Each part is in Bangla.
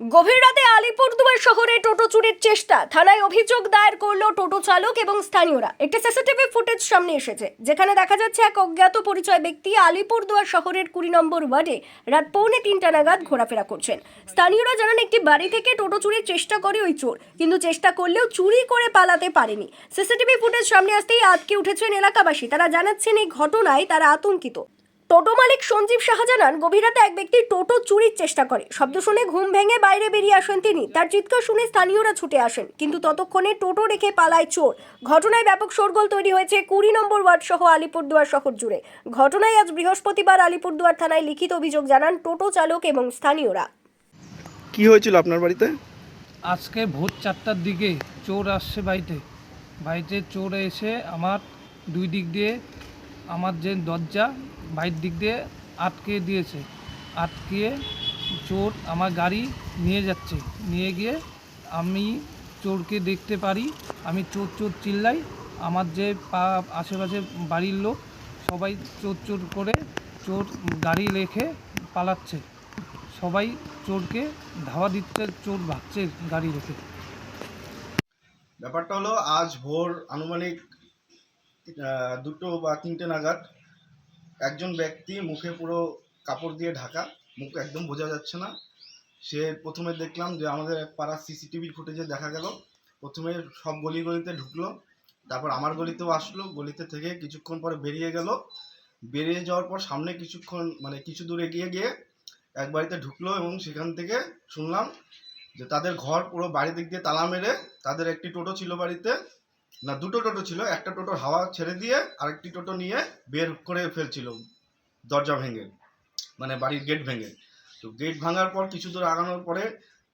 গভীর রাতে আলিপুরদুয়ার শহরে টোটো চুরির চেষ্টা। থানায় অভিযোগ দায়ের করল টোটো চালক এবং স্থানীয়রা। একটি সিসিটিভি ফুটেজ সামনে এসেছে, যেখানে দেখা যাচ্ছে এক অজ্ঞাত পরিচয় ব্যক্তি আলিপুরদুয়ার শহরের কুড়ি নম্বর ওয়ার্ডে রাত পৌনে তিনটা নাগাদ ঘোরাফেরা করছেন। স্থানীয়রা জানান, একটি বাড়ি থেকে টোটো চুরির চেষ্টা করে ওই চোর, কিন্তু চেষ্টা করলেও চুরি করে পালাতে পারেনি। সিসিটিভি ফুটেজ সামনে আসতেই আটকে উঠেছেন এলাকাবাসী। তারা জানাচ্ছেন, এই ঘটনায় তারা আতঙ্কিত। টোটো মালিক সঞ্জীব শাহ জানান গভীর রাতে এক ব্যক্তি টোটো চুরির চেষ্টা করে। শব্দ শুনে ঘুম ভেঙে বাইরে বেরিয়ে আসেন তিনি। তার চিৎকার শুনে স্থানীয়রা ছুটে আসেন কিন্তু ততক্ষণে টোটো রেখে পালায় চোর। ঘটনায় ব্যাপক শোরগোল তৈরি হয়েছে কুড়ি নম্বর ওয়ার্ড সহ আলিপুরদুয়ার শহর জুড়ে। ঘটনায় আজ বৃহস্পতিবার আলিপুরদুয়ার থানায় লিখিত অভিযোগ জানান টোটো চালক এবং স্থানীয়রা। কি হয়েছিল আপনার বাড়িতে? আজকে ভোর চারটার দিকে চোর আসছে বাড়িতে। বাড়িতে চোর এসে আমার দুই দিক দিয়ে আমার যে দরজা বাইর দিক দিয়ে আটকে দিয়েছে। আটকিয়ে চোর আমার গাড়ি নিয়ে যাচ্ছে। নিয়ে গিয়ে আমি চোরকে দেখতে পারি। আমি চোর চোর চিল্লাই। আমার যে পা, আশেপাশে বাড়ির লোক সবাই চোর চোর করে চোর গাড়ি রেখে পালাচ্ছে। সবাই চোরকে ধাওয়া দিচ্ছে, চোর ভাগছে গাড়ি রেখে। ব্যাপারটা হলো, আজ ভোর আনুমানিক দুটো বা তিনটে নাগাদ একজন ব্যক্তি মুখে পুরো কাপড় দিয়ে ঢাকা, মুখ একদম বোঝা যাচ্ছে না। সে প্রথমে দেখলাম যে আমাদের এক পাড়ার সিসিটিভি ফুটেজে দেখা গেল। প্রথমে সব গলি গলিতে ঢুকলো, তারপর আমার গলিতেও আসলো, গলিতে থেকে কিছুক্ষণ পরে বেরিয়ে গেল। বেরিয়ে যাওয়ার পর সামনে কিছুক্ষণ মানে কিছু দূর এগিয়ে গিয়ে এক বাড়িতে ঢুকলো এবং সেখান থেকে শুনলাম যে তাদের ঘর পুরো বাড়ি দিক দিয়ে তালা মেরে তাদের একটি টোটো ছিল বাড়িতে। না, দুটো টোটো ছিল। একটা টোটোর হাওয়া ছেড়ে দিয়ে আরেকটি টোটো নিয়ে বের করে ফেলছিল দরজা ভেঙে মানে বাড়ির গেট ভেঙে। তো গেট ভাঙার পর কিছু দূর আগানোর পরে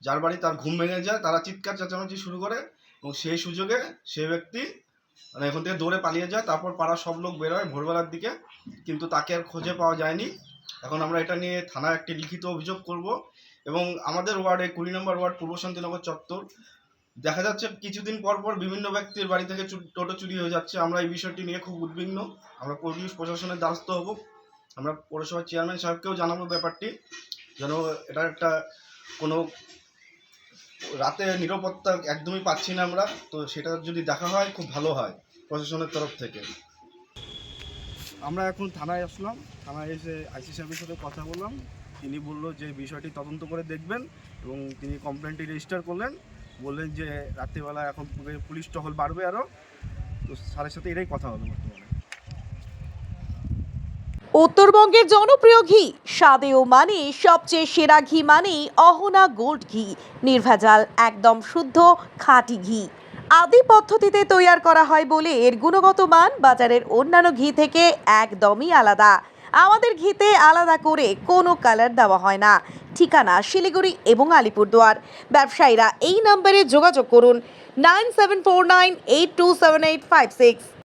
যার বাড়ি তার ঘুম ভেঙে যায়, তারা চিৎকার চেঁচামেচি শুরু করে এবং সেই সুযোগে সে ব্যক্তি মানে এখান থেকে দৌড়ে পালিয়ে যায়। তারপর পাড়ার সব লোক বেরোয় ভোরবেলার দিকে, কিন্তু তাকে আর খোঁজে পাওয়া যায়নি। এখন আমরা এটা নিয়ে থানায় একটি লিখিত অভিযোগ করব এবং আমাদের ওয়ার্ডে কুড়ি নম্বর ওয়ার্ড পূর্ব শান্তিনগর চত্বর দেখা যাচ্ছে কিছুদিন পর পর বিভিন্ন ব্যক্তির বাড়ি থেকে টোটো চুরি হয়ে যাচ্ছে। আমরা এই বিষয়টি নিয়ে খুব উদ্বিগ্ন। আমরা পুলিশ প্রশাসনের দ্বারস্থ হব। আমরা পৌরসভার চেয়ারম্যান সাহেবকেও জানাব ব্যাপারটি। যেন এটা একটা কোনো রাতে নিরাপত্তা একদমই পাচ্ছি না আমরা। তো সেটা যদি দেখা হয়, খুব ভালো হয় প্রশাসনের তরফ থেকে। আমরা এখন থানায় আসলাম। থানায় এসে আইসি সাহেবের সাথে কথা বললাম। তিনি বলল যে বিষয়টি তদন্ত করে দেখবেন এবং তিনি কমপ্লেনটি রেজিস্টার করলেন। বললেন যে রাত্রিবেলা এখন পুলিশ টহল বাড়বে আরও তো স্যারের সাথে এটাই কথা হলো উত্তরবঙ্গের জনপ্রিয় ঘি, স্বাদে ও মানে সবচেয়ে সেরা ঘি মানেই অহনা গোল্ড ঘি, নির্ভেজাল, একদম শুদ্ধ, খাঁটি ঘি। আদি পদ্ধতিতে তৈয়ার করা হয় বলে এর গুণগত মান বাজারের অন্যান্য ঘি থেকে একদমই আলাদা। আমাদের ঘিতে আলাদা করে কোনো কালার দেওয়া হয় না। ঠিকানা শিলিগুড়ি এবং আলিপুরদুয়ার। ব্যবসায়ীরা এই নম্বরে যোগাযোগ করুন nine seven four nine eight two seven eight five six.